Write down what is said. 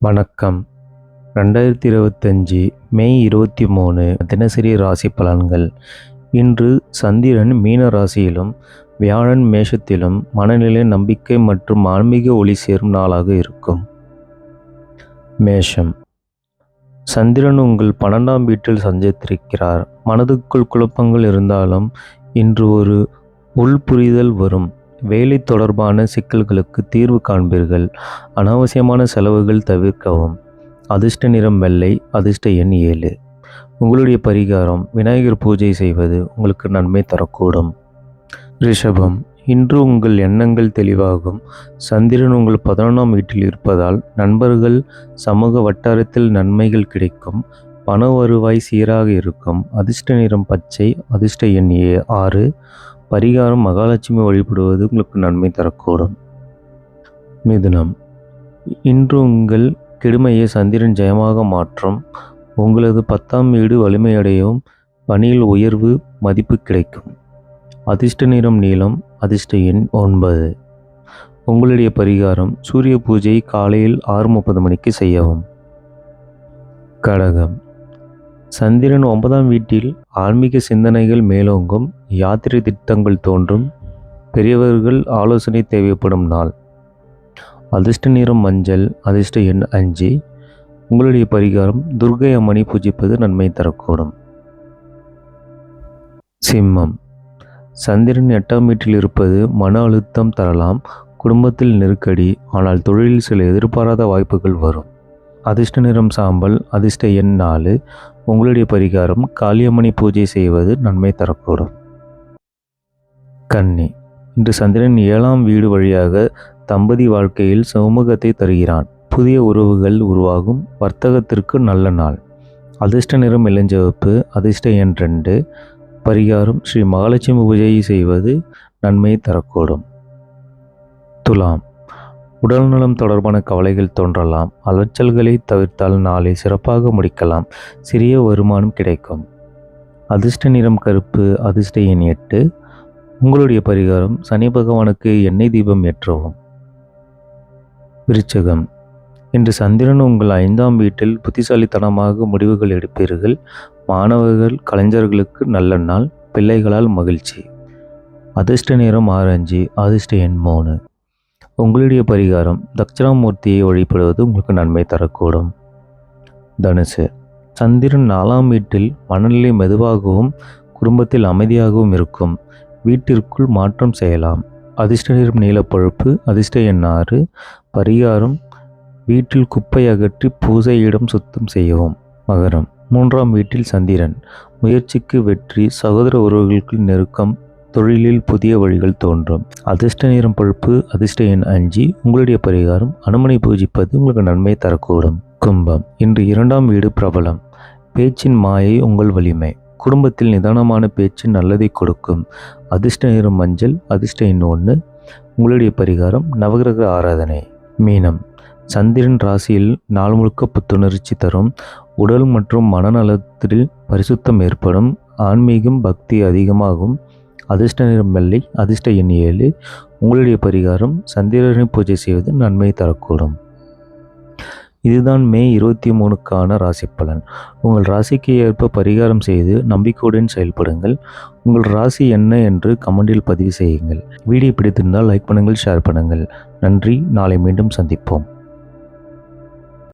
வணக்கம். ரெண்டாயிரத்தி இருபத்தஞ்சி மே இருபத்தி மூணு தினசரி ராசி பலன்கள். இன்று சந்திரன் மீன ராசியிலும் வியாழன் மேஷத்திலும் மனநிலை நம்பிக்கை மற்றும் ஆன்மீக ஒளி சேரும் நாளாக இருக்கும். மேஷம். சந்திரன் உங்கள் பன்னெண்டாம் வீட்டில் சஞ்சரித்திருக்கிறார். மனதுக்குள் குழப்பங்கள் இருந்தாலும் இன்று ஒரு உள்புரிதல் வரும். வேலை தொடர்பான சிக்கல்களுக்கு தீர்வு காண்பீர்கள். அனாவசியமான செலவுகள் தவிர்க்கவும். அதிர்ஷ்ட நிறம் வெள்ளை அதிர்ஷ்ட எண் ஏழு. உங்களுடைய பரிகாரம் விநாயகர் பூஜை செய்வது உங்களுக்கு நன்மை தரக்கூடும். ரிஷபம் இன்று உங்கள் எண்ணங்கள் தெளிவாகும். சந்திரன் உங்கள் பதினொன்றாம் வீட்டில் இருப்பதால் நண்பர்கள் சமூக வட்டாரத்தில் நன்மைகள் கிடைக்கும். பண வருவாய் சீராக இருக்கும். அதிர்ஷ்ட நிறம் பச்சை அதிர்ஷ்ட எண் ஏ ஆறு. பரிகாரம் மகாலட்சுமி வழிபடுவது உங்களுக்கு நன்மை தரக்கூடும் மிதுனம். இன்று உங்கள் கெடுமையை சந்திரன் ஜெயமாக மாற்றும். உங்களது பத்தாம் வீடு வலிமையடையும். பணியில் உயர்வு மதிப்பு கிடைக்கும். அதிர்ஷ்ட நிறம் நீளம் அதிர்ஷ்ட எண் ஒன்பது. உங்களுடைய பரிகாரம் சூரிய பூஜை காலையில் ஆறு முப்பது மணிக்கு செய்யவும். கடகம். சந்திரன் ஒன்பதாம் வீட்டில் ஆன்மீக சிந்தனைகள் மேலோங்கும் யாத்திரை திட்டங்கள் தோன்றும் பெரியவர்கள் ஆலோசனை தேவைப்படும் நாள். அதிர்ஷ்ட நிறம் மஞ்சள் அதிர்ஷ்ட எண் அஞ்சு. உங்களுடைய பரிகாரம் துர்கை அம்மனை பூஜிப்பது நன்மை தரக்கூடும். சிம்மம். சந்திரன் எட்டாம் வீட்டில் இருப்பது மன அழுத்தம் தரலாம் குடும்பத்தில் நெருக்கடி ஆனால் தொழிலில் சில எதிர்பாராத வாய்ப்புகள் வரும். அதிர்ஷ்ட நிறம் சாம்பல் அதிர்ஷ்ட எண் நாலு. உங்களுடைய பரிகாரம் காளியம்மணி பூஜை செய்வது நன்மை தரக்கூடும். கன்னி. இன்று சந்திரன் ஏழாம் வீடு வழியாக தம்பதி வாழ்க்கையில் சமூகத்தை தருகிறான். புதிய உறவுகள் உருவாகும். வர்த்தகத்திற்கு நல்ல நாள். அதிர்ஷ்ட நிறம் இளஞ்சிவப்பு அதிர்ஷ்ட எண் ரெண்டு. பரிகாரம் ஸ்ரீ மகாலட்சுமி பூஜை செய்வது நன்மை தரக்கூடும். துலாம். உடல்நலம் தொடர்பான கவலைகள் தோன்றலாம். அலைச்சல்களை தவிர்த்தால் நாளை சிறப்பாக முடிக்கலாம். சிறிய வருமானம் கிடைக்கும். அதிர்ஷ்ட நிறம் கருப்பு அதிர்ஷ்ட எண் எட்டு. உங்களுடைய பரிகாரம் சனி பகவானுக்கு எண்ணெய் தீபம் ஏற்றவும். விருச்சகம். இன்று சந்திரன் உங்கள் ஐந்தாம் வீட்டில் புத்திசாலித்தனமாக முடிவுகள் எடுப்பீர்கள். மாணவர்கள் கலைஞர்களுக்கு நல்ல நாள் பிள்ளைகளால் மகிழ்ச்சி. அதிர்ஷ்ட நிறம் ஆரஞ்சு அதிர்ஷ்ட எண் மூணு. உங்களுடைய பரிகாரம் தட்சிணாமூர்த்தியை வழிபடுவது உங்களுக்கு நன்மை தரக்கூடும். தனுசு சந்திரன் நாலாம் வீட்டில் மனநிலை மெதுவாகவும் குடும்பத்தில் அமைதியாகவும் இருக்கும். வீட்டிற்குள் மாற்றம் செய்யலாம். அதிர்ஷ்ட நிறம் நீலப்பழுப்பு அதிர்ஷ்ட எண் ஆறு. பரிகாரம் வீட்டில் குப்பை அகற்றி பூஜையிடம் சுத்தம் செய்யவும். மகரம் மூன்றாம் வீட்டில் சந்திரன். முயற்சிக்கு வெற்றி சகோதர உறவுகளுக்கு நெருக்கம் தொழிலில் புதிய வழிகள் தோன்றும். அதிர்ஷ்ட நேரம் பழுப்பு அதிர்ஷ்ட எண் அஞ்சு. உங்களுடைய பரிகாரம் அனுமனை பூஜிப்பது உங்களுக்கு நன்மை தரக்கூடும். கும்பம். இன்று இரண்டாம் வீடு பிரபலம். பேச்சின் மாயை உங்கள் வலிமை. குடும்பத்தில் நிதானமான பேச்சு நல்லதை கொடுக்கும். அதிர்ஷ்ட நேரம் மஞ்சள் அதிர்ஷ்ட எண் ஒன்று உங்களுடைய பரிகாரம் நவகிரக ஆராதனை. மீனம். சந்திரன் ராசியில் நாள் முழுக்க புத்துணர்ச்சி தரும். உடல் மற்றும் மனநலத்தில் பரிசுத்தம் ஏற்படும். ஆன்மீகம் பக்தி அதிகமாகும். அதிர்ஷ்ட நிறம் வெள்ளை அதிர்ஷ்ட எண் ஏழு. உங்களுடைய பரிகாரம் சந்திரனை பூஜை செய்வது நன்மை தரக்கூடும். இதுதான் மே இருபத்தி மூணுக்கான ராசி பலன். உங்கள் ராசிக்கு ஏற்ப பரிகாரம் செய்து நம்பிக்கையுடன் செயல்படுங்கள். உங்கள் ராசி என்ன என்று கமெண்டில் பதிவு செய்யுங்கள். வீடியோ பிடித்திருந்தால் லைக் பண்ணுங்கள் ஷேர் பண்ணுங்கள். நன்றி. நாளை மீண்டும் சந்திப்போம்.